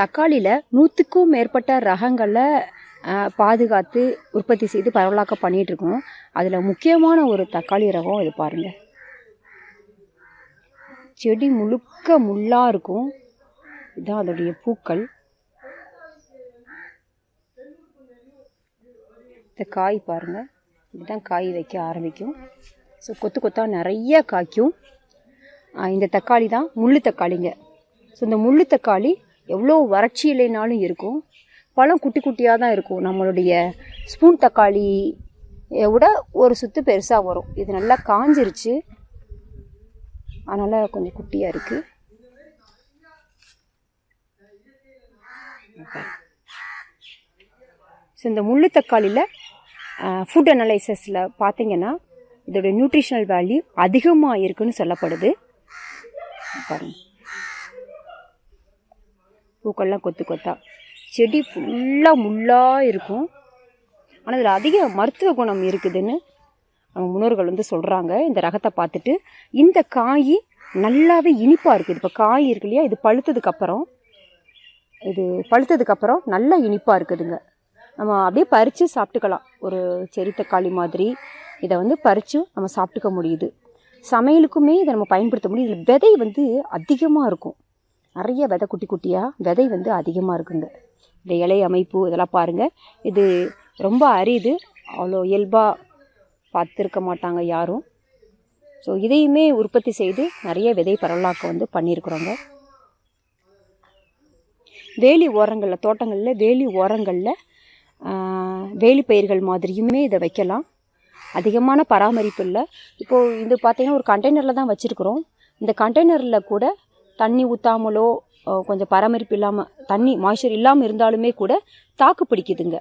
தக்காளியில் நூற்றுக்கும் மேற்பட்ட ரகங்களை பாதுகாத்து உற்பத்தி செய்து பரவலாக்க பண்ணிகிட்ருக்கோம் அதில் முக்கியமான ஒரு தக்காளி ரகம் இது பாருங்கள் செடி முழுக்க முள்ளாக இருக்கும். இதுதான் அதோடைய பூக்கள். இந்த காய் பாருங்கள் இதுதான் காய் வைக்க ஆரம்பிக்கும். ஸோ கொத்து கொத்தாக நிறைய காய்க்கும். இந்த தக்காளி தான் முள் தக்காளிங்க. ஸோ இந்த முள் தக்காளி எவ்வளோ வறட்சி இல்லைனாலும் இருக்கும். பழம் குட்டி குட்டியாக தான் இருக்கும். நம்மளுடைய ஸ்பூன் தக்காளி விட ஒரு சுத்து பெருசாக வரும். இது நல்லா காஞ்சிருச்சு. அதனால் கொஞ்சம் குட்டியாக இருக்குது ஸோ இந்த முள்ளு தக்காளியில் ஃபுட் அனலைசஸில் பார்த்தீங்கன்னா இதோட நியூட்ரிஷனல் வேல்யூ அதிகமாக இருக்குன்னு சொல்லப்படுது. பாருங்கள் பூக்கள்லாம் கொத்து கொத்தா. செடி ஃபுல்லாக முள்ளாக இருக்கும். ஆனால் இதில் அதிக மருத்துவ குணம் இருக்குதுன்னு நம்ம முன்னோர்கள் வந்து சொல்கிறாங்க இந்த ரகத்தை பார்த்துட்டு இந்த காய் நல்லாவே இனிப்பாக இருக்குது. இப்போ காய் இருக்கு இல்லையா இது பழுத்ததுக்கப்புறம் இது பழுத்ததுக்கப்புறம் நல்லா இனிப்பாக இருக்குதுங்க. நம்ம அப்படியே பறித்து சாப்பிட்டுக்கலாம். ஒரு செரி தக்காளி மாதிரி இதை வந்து பறித்து நம்ம சாப்பிட்டுக்க முடியுது. சமையலுக்குமே இதை நம்ம பயன்படுத்த முடியும். இதில் விதை வந்து அதிகமாக இருக்கும். நிறைய விதை குட்டி குட்டியாக விதை வந்து அதிகமாக இருக்குங்க. இந்த இலை அமைப்பு இதெல்லாம் பாருங்கள் இது ரொம்ப அரிது. அவ்வளோ இயல்பாக பார்த்துருக்க மாட்டாங்க யாரும். ஸோ இதையுமே உற்பத்தி செய்து நிறைய விதை பரவலாக்கம் வந்து பண்ணியிருக்கிறோங்க. வேலி ஓரங்களில் தோட்டங்களில் வேலி ஓரங்களில் வேலி பயிர்கள் மாதிரியுமே இதை வைக்கலாம். அதிகமான பராமரிப்பு இல்லை. இப்போது இது பார்த்திங்கன்னா ஒரு கண்டெய்னரில் தான் வச்சுருக்குறோம். இந்த கண்டெய்னரில் கூட தண்ணி ஊற்றாமலோ கொஞ்சம் பராமரிப்பு இல்லாமல் தண்ணி மாய்ச்சர் இல்லாமல் இருந்தாலுமே கூட தாக்கு பிடிக்குதுங்க.